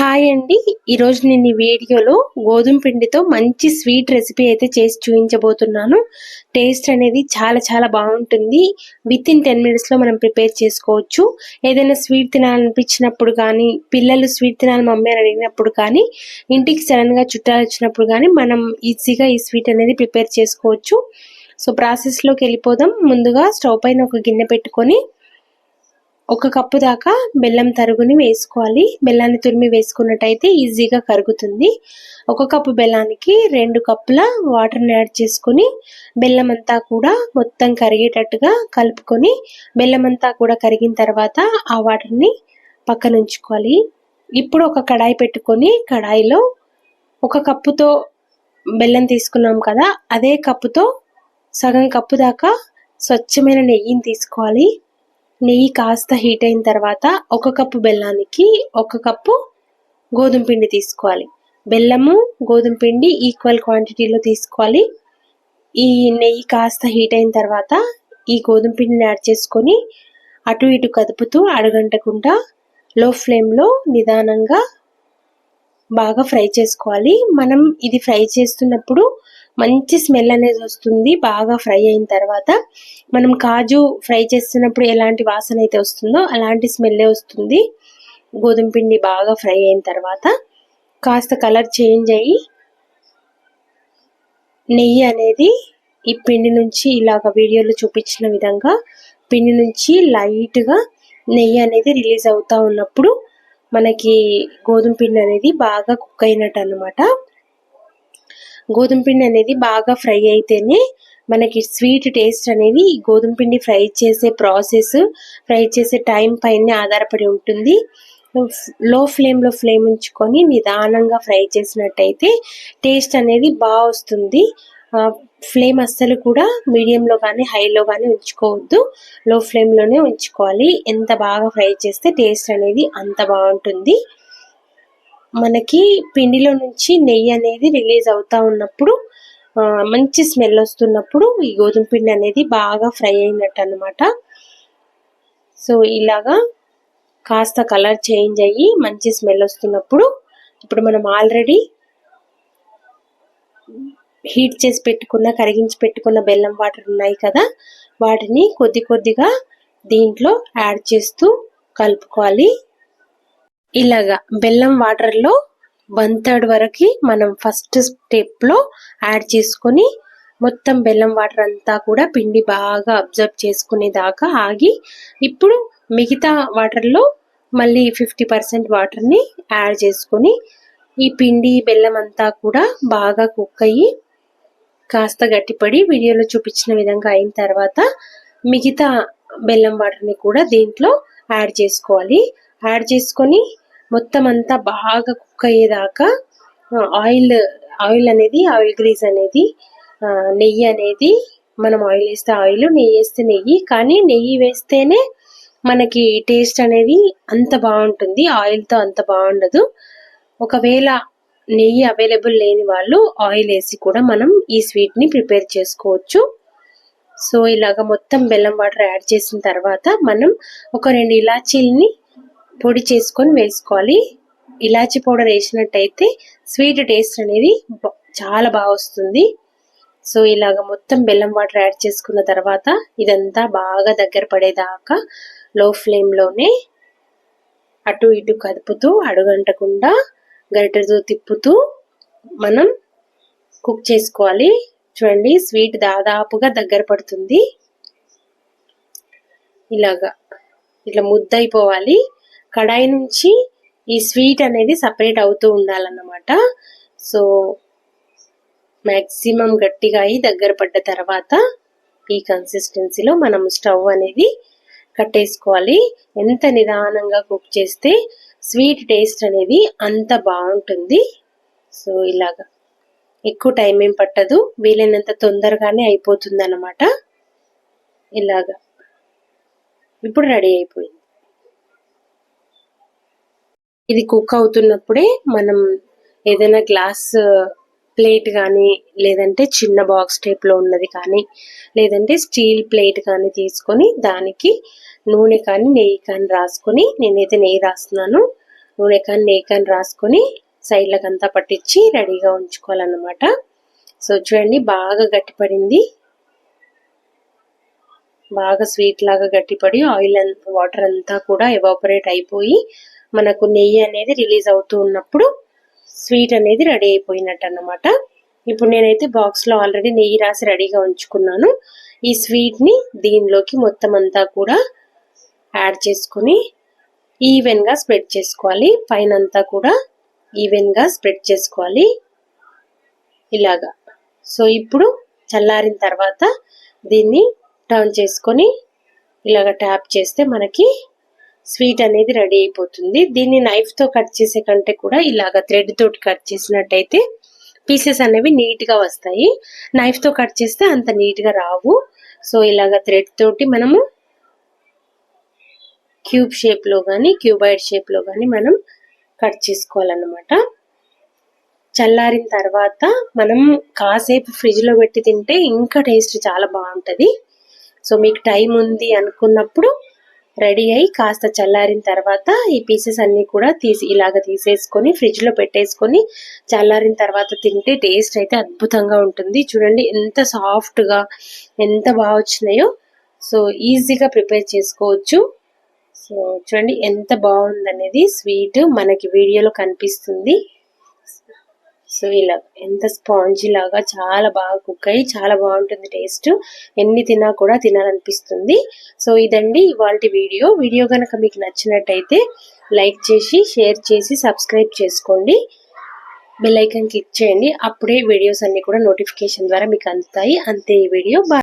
Hi అండి. ఈరోజు నేను ఈ వీడియోలో గోధుమ పిండితో మంచి స్వీట్ రెసిపీ అయితే చేసి చూపించబోతున్నాను. టేస్ట్ అనేది చాలా చాలా బాగుంటుంది. విత్ ఇన్ టెన్ మినిట్స్లో మనం ప్రిపేర్ చేసుకోవచ్చు. ఏదైనా స్వీట్ తినాలనిపించినప్పుడు కానీ పిల్లలు స్వీట్ తినాలి మమ్మీ అని అడిగినప్పుడు కానీ ఇంటికి సడన్గా చుట్టాలు వచ్చినప్పుడు కానీ మనం ఈజీగా ఈ స్వీట్ అనేది ప్రిపేర్ చేసుకోవచ్చు. సో ప్రాసెస్లోకి వెళ్ళిపోదాం. ముందుగా స్టవ్ పైన ఒక గిన్నె పెట్టుకొని ఒక కప్పు దాకా బెల్లం తరుగుని వేసుకోవాలి. బెల్లాన్ని తురిమి వేసుకున్నట్టయితే ఈజీగా కరుగుతుంది. ఒక కప్పు బెల్లానికి రెండు కప్పుల వాటర్ని యాడ్ చేసుకొని బెల్లం అంతా కూడా మొత్తం కరిగేటట్టుగా కలుపుకొని బెల్లం అంతా కూడా కరిగిన తర్వాత ఆ వాటర్ని పక్కన ఉంచుకోవాలి. ఇప్పుడు ఒక కడాయి పెట్టుకొని కడాయిలో ఒక కప్పుతో బెల్లం తీసుకున్నాం కదా అదే కప్పుతో సగం కప్పు దాకా స్వచ్ఛమైన నెయ్యిని తీసుకోవాలి. నెయ్యి కాస్త హీట్ అయిన తర్వాత ఒక కప్పు బెల్లానికి ఒక కప్పు గోధుమ పిండి తీసుకోవాలి. బెల్లము గోధుమ పిండి ఈక్వల్ క్వాంటిటీలో తీసుకోవాలి. ఈ నెయ్యి కాస్త హీట్ అయిన తర్వాత ఈ గోధుమ పిండిని యాడ్ చేసుకొని అటు ఇటు కదుపుతూ అడగంటకుండా లో ఫ్లేమ్లో నిదానంగా బాగా ఫ్రై చేసుకోవాలి. మనం ఇది ఫ్రై చేస్తున్నప్పుడు మంచి స్మెల్ అనేది వస్తుంది బాగా ఫ్రై అయిన తర్వాత మనం కాజు ఫ్రై చేస్తున్నప్పుడు ఎలాంటి వాసన అయితే వస్తుందో అలాంటి స్మెల్లే వస్తుంది. గోధుమ పిండి బాగా ఫ్రై అయిన తర్వాత కాస్త కలర్ చేంజ్ అయ్యి నెయ్యి అనేది ఈ పిండి నుంచి ఇలాగ వీడియోలో చూపించిన విధంగా పిండి నుంచి లైట్గా నెయ్యి అనేది రిలీజ్ అవుతూ ఉన్నప్పుడు మనకి గోధుమ పిండి అనేది బాగా కుక్ అయినట్టు అనమాట గోధుమ పిండి అనేది బాగా ఫ్రై అయితేనే మనకి స్వీట్ టేస్ట్ అనేది గోధుమ పిండి ఫ్రై చేసే ప్రాసెస్ ఫ్రై చేసే టైం పైన ఆధారపడి ఉంటుంది. లో ఫ్లేమ్లో ఫ్లేమ్ ఉంచుకొని నిదానంగా ఫ్రై చేసినట్టయితే టేస్ట్ అనేది బాగా వస్తుంది. ఫ్లేమ్ అస్సలు కూడా మీడియంలో కానీ హైలో కానీ ఉంచుకోవద్దు. లో ఫ్లేమ్లోనే ఉంచుకోవాలి. ఎంత బాగా ఫ్రై చేస్తే టేస్ట్ అనేది అంత బాగుంటుంది. మనకి పిండిలో నుంచి నెయ్యి అనేది రిలీజ్ అవుతా ఉన్నప్పుడు మంచి స్మెల్ వస్తున్నప్పుడు ఈ గోధుమ పిండి అనేది బాగా ఫ్రై అయినట్టు అనమాట సో ఇలాగా కాస్త కలర్ చేంజ్ అయ్యి మంచి స్మెల్ వస్తున్నప్పుడు ఇప్పుడు మనం ఆల్రెడీ హీట్ చేసి పెట్టుకున్న కరిగించి పెట్టుకున్న బెల్లం వాటర్ ఉన్నాయి కదా వాటిని కొద్ది కొద్దిగా దీంట్లో యాడ్ చేస్తూ కలుపుకోవాలి. ఇలాగా బెల్లం వాటర్లో వన్ థర్డ్ వరకు మనం ఫస్ట్ స్టెప్లో యాడ్ చేసుకొని మొత్తం బెల్లం వాటర్ అంతా కూడా పిండి బాగా అబ్జర్వ్ చేసుకునేదాకా ఆగి ఇప్పుడు మిగతా వాటర్లో మళ్ళీ ఫిఫ్టీ పర్సెంట్ వాటర్ని యాడ్ చేసుకొని ఈ పిండి బెల్లం అంతా కూడా బాగా కుక్ అయ్యి కాస్త గట్టిపడి వీడియోలో చూపించిన విధంగా అయిన తర్వాత మిగతా బెల్లం వాటర్ని కూడా దీంట్లో యాడ్ చేసుకోవాలి. యాడ్ చేసుకొని మొత్తం అంతా బాగా కుక్ అయ్యేదాకా ఆయిల్ ఆయిల్ అనేది ఆయిల్ గ్రీజ్ అనేది నెయ్యి అనేది మనం ఆయిల్ వేస్తే ఆయిల్ నెయ్యి వేస్తే నెయ్యి కానీ నెయ్యి వేస్తేనే మనకి టేస్ట్ అనేది అంత బాగుంటుంది ఆయిల్తో అంత బాగుండదు. ఒకవేళ నెయ్యి అవైలబుల్ లేని వాళ్ళు ఆయిల్ వేసి కూడా మనం ఈ స్వీట్ని ప్రిపేర్ చేసుకోవచ్చు. సో ఇలాగ మొత్తం బెల్లం వాటర్ యాడ్ చేసిన తర్వాత మనం ఒక రెండు ఇలాచీల్ని పొడి చేసుకొని వేసుకోవాలి. ఇలాచి పౌడర్ వేసినట్టయితే స్వీట్ టేస్ట్ అనేది చాలా బాగా వస్తుంది. సో ఇలాగ మొత్తం బెల్లం వాటర్ యాడ్ చేసుకున్న తర్వాత ఇదంతా బాగా దగ్గర పడేదాకా లో ఫ్లేమ్లోనే అటు ఇటు కదుపుతూ అడుగంటకుండా గరిటెతో తిప్పుతూ మనం కుక్ చేసుకోవాలి. చూడండి స్వీట్ దాదాపుగా దగ్గర పడుతుంది. ఇలాగా ఇట్లా ముద్దయిపోవాలి. కడాయి నుంచి ఈ స్వీట్ అనేది సపరేట్ అవుతూ ఉండాలన్నమాట. సో మ్యాక్సిమం గట్టిగా అయి దగ్గర పడ్డ తర్వాత ఈ కన్సిస్టెన్సీలో మనం స్టవ్ అనేది కట్టేసుకోవాలి. ఎంత నిదానంగా కుక్ చేస్తే స్వీట్ టేస్ట్ అనేది అంత బాగుంటుంది. సో ఇలాగా. ఎక్కువ టైం ఏం పట్టదు. వీలైనంత తొందరగానే అయిపోతుంది అన్నమాట ఇలాగా. ఇప్పుడు రెడీ అయిపోయింది. ఇది కుక్ అవుతున్నప్పుడే మనం ఏదైనా గ్లాస్ ప్లేట్ కానీ లేదంటే చిన్న బాక్స్ టైప్లో ఉన్నది కానీ లేదంటే స్టీల్ ప్లేట్ కానీ తీసుకొని దానికి నూనె కానీ నెయ్యి కానీ రాసుకొని నేనైతే నెయ్యి రాస్తున్నాను. నూనె కానీ నెయ్యి కానీ రాసుకొని సైడ్లకు అంతా పట్టించి రెడీగా ఉంచుకోవాలన్నమాట. సో చూడండి బాగా గట్టిపడింది. బాగా స్వీట్ లాగా గట్టిపడి ఆయిల్ వాటర్ అంతా కూడా ఎవాపరేట్ అయిపోయి మనకు నెయ్యి అనేది రిలీజ్ అవుతూ ఉన్నప్పుడు స్వీట్ అనేది రెడీ అయిపోయినట్టు అనమాట ఇప్పుడు నేనైతే బాక్స్లో ఆల్రెడీ నెయ్యి రాసి రెడీగా ఉంచుకున్నాను. ఈ స్వీట్ని దీనిలోకి మొత్తం అంతా కూడా యాడ్ చేసుకుని ఈవెన్గా స్ప్రెడ్ చేసుకోవాలి. పైన అంతా కూడా ఈవెన్గా స్ప్రెడ్ చేసుకోవాలి. ఇలాగా. సో ఇప్పుడు చల్లారిన తర్వాత దీన్ని టర్న్ చేసుకొని ఇలాగ ట్యాప్ చేస్తే మనకి స్వీట్ అనేది రెడీ అయిపోతుంది. దీన్ని నైఫ్తో కట్ చేసే కంటే కూడా ఇలాగ థ్రెడ్ తోటి కట్ చేసినట్టయితే పీసెస్ అనేవి నీట్గా వస్తాయి. నైఫ్తో కట్ చేస్తే అంత నీట్గా రావు. సో ఇలాగ థ్రెడ్ తోటి మనము క్యూబ్ షేప్లో కానీ క్యూబాయిడ్ షేప్లో కానీ మనం కట్ చేసుకోవాలన్నమాట. చల్లారిన తర్వాత మనం కాసేపు ఫ్రిడ్జ్లో పెట్టి తింటే ఇంకా టేస్ట్ చాలా బాగుంటుంది. సో మీకు టైం ఉంది అనుకున్నప్పుడు రెడీ అయి కాస్త చల్లారిన తర్వాత ఈ పీసెస్ అన్ని కూడా తీసి ఇలాగ తీసేసుకొని ఫ్రిడ్జ్లో పెట్టేసుకొని చల్లారిన తర్వాత తింటే టేస్ట్ అయితే అద్భుతంగా ఉంటుంది. చూడండి ఎంత సాఫ్ట్గా ఎంత బాగా వచ్చినాయో. సో ఈజీగా ప్రిపేర్ చేసుకోవచ్చు. సో చూడండి ఎంత బాగుందనేది స్వీట్ మనకి వీడియోలో కనిపిస్తుంది. సో ఇలా ఎంత స్పాంజీ లాగా చాలా బాగా కుక్ అయ్యి చాలా బాగుంటుంది టేస్ట్. ఎన్ని తిన్నా కూడా తినాలనిపిస్తుంది. సో ఇదండి ఇవాళ వీడియో. వీడియో కనుక మీకు నచ్చినట్టయితే లైక్ చేసి షేర్ చేసి సబ్స్క్రైబ్ చేసుకోండి. బెల్ ఐకాన్ క్లిక్ చేయండి. అప్పుడే వీడియోస్ అన్ని కూడా నోటిఫికేషన్ ద్వారా మీకు అందుతాయి. అంతే ఈ వీడియో. బాయ్.